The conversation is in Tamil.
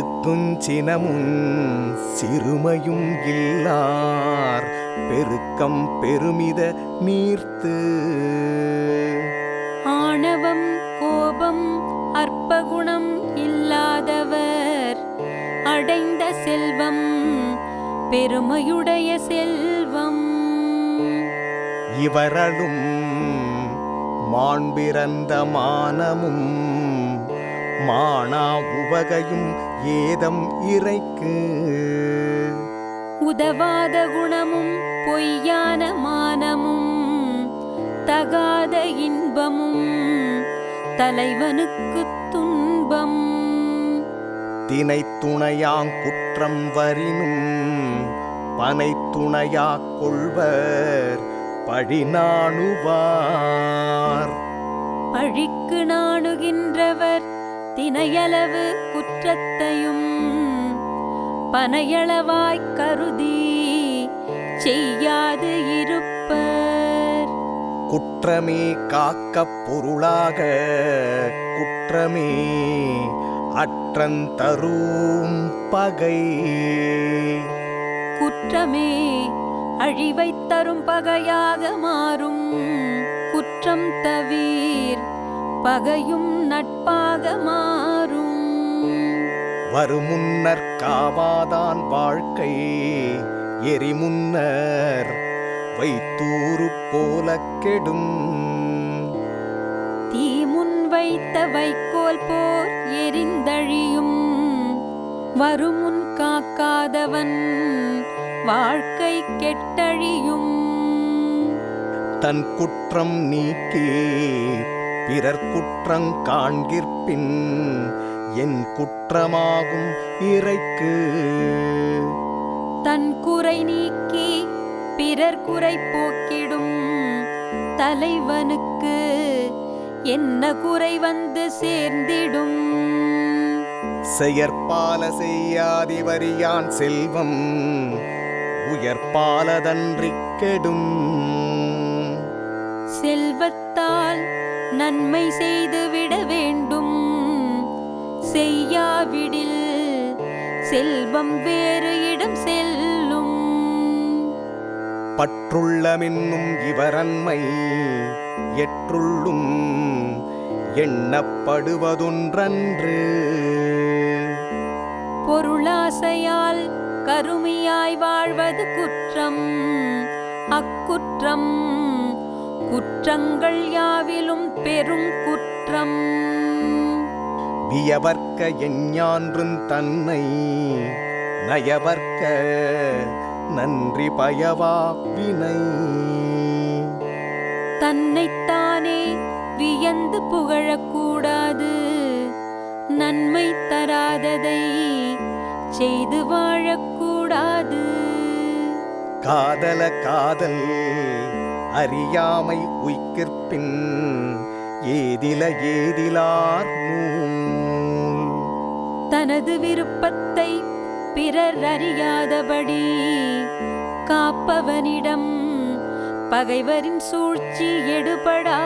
செருக்குஞ்சினமும் சிறுமையும் இல்லார் பெருக்கம் பெருமித நீர்த்து பெருமையுடைய செல்வம். இவரலும் மாண்பிறந்த மானமும் மானா உவகையும் ஏதம் இறைக்கு. உதவாத குணமும் பொய்யான மானமும் தகாத இன்பமும் தலைவனுக்கு துன்பம். தினை துணையாங் குற்றம் வரினும் பனை துணையாக் கொள்வர் பழி நாணுவார் பழிக்கு நாணுகின்றவர் தினையளவு குற்றத்தையும் பனையளவாய்க் கருதி செய்யாது இருப்பர். குற்றமே காக்கப் பொருளாக குற்றமே அற்றந்தரும் பகை. குற்றமே அழிவைத் தரும் பகையாக மாறும். குற்றம் தவிர் பகையும் நட்பாக மாறும். வருமுன்னர் காவாதான் வாழ்க்கை எரிமுன்னர் வைத்தூறு போல கெடும். வைத்த வைக்கோல் போர் எரிந்தழியும். வருமுன் காக்காதவன் வாழ்க்கை கெட்டழியும். தன் குற்றம் நீக்கி பிறர் குற்றங் காண்கிற்பின் என் குற்றமாகும் இறைக்கு. தன் குறை நீக்கி பிறர் குறை போக்கிடும் தலைவனுக்கு என்ன குறை வந்து சேர்ந்திடும்? செயற்பால செய்யாதிவரியான் செல்வம் உயர்பாலதன்றிக் கெடும் செல்வத்தால் நன்மை செய்துவிட வேண்டும். செய்யாவிடில் செல்வம் வேறு இடம் செல்லும். பற்றுள்ளமென்னும் இவரன்மை எற்றுள்ளும் எண்ணப்படுவதொன்றன்று. பொருளாசையால் கருமியாய் வாழ்வது குற்றம். அக்குற்றம் குற்றங்கள் யாவிலும் பெரும் குற்றம். வியவர்க்க எஞ்ஞான்றும் தன்னை நயவர்க்க நன்றி பயவா வினை தன்னைத்தானே வியந்து புகழக்கூடாது. நன்மை தராததை செய்து வாழக்கூடாது. காதல காதல் அறியாமை உய்கிற்பின் ஏதில ஏதிலார் தனது விருப்பத்தை பிறர் அறியாதபடி காப்பவனிடம் பகைவரின் சூழ்ச்சி எடுபடா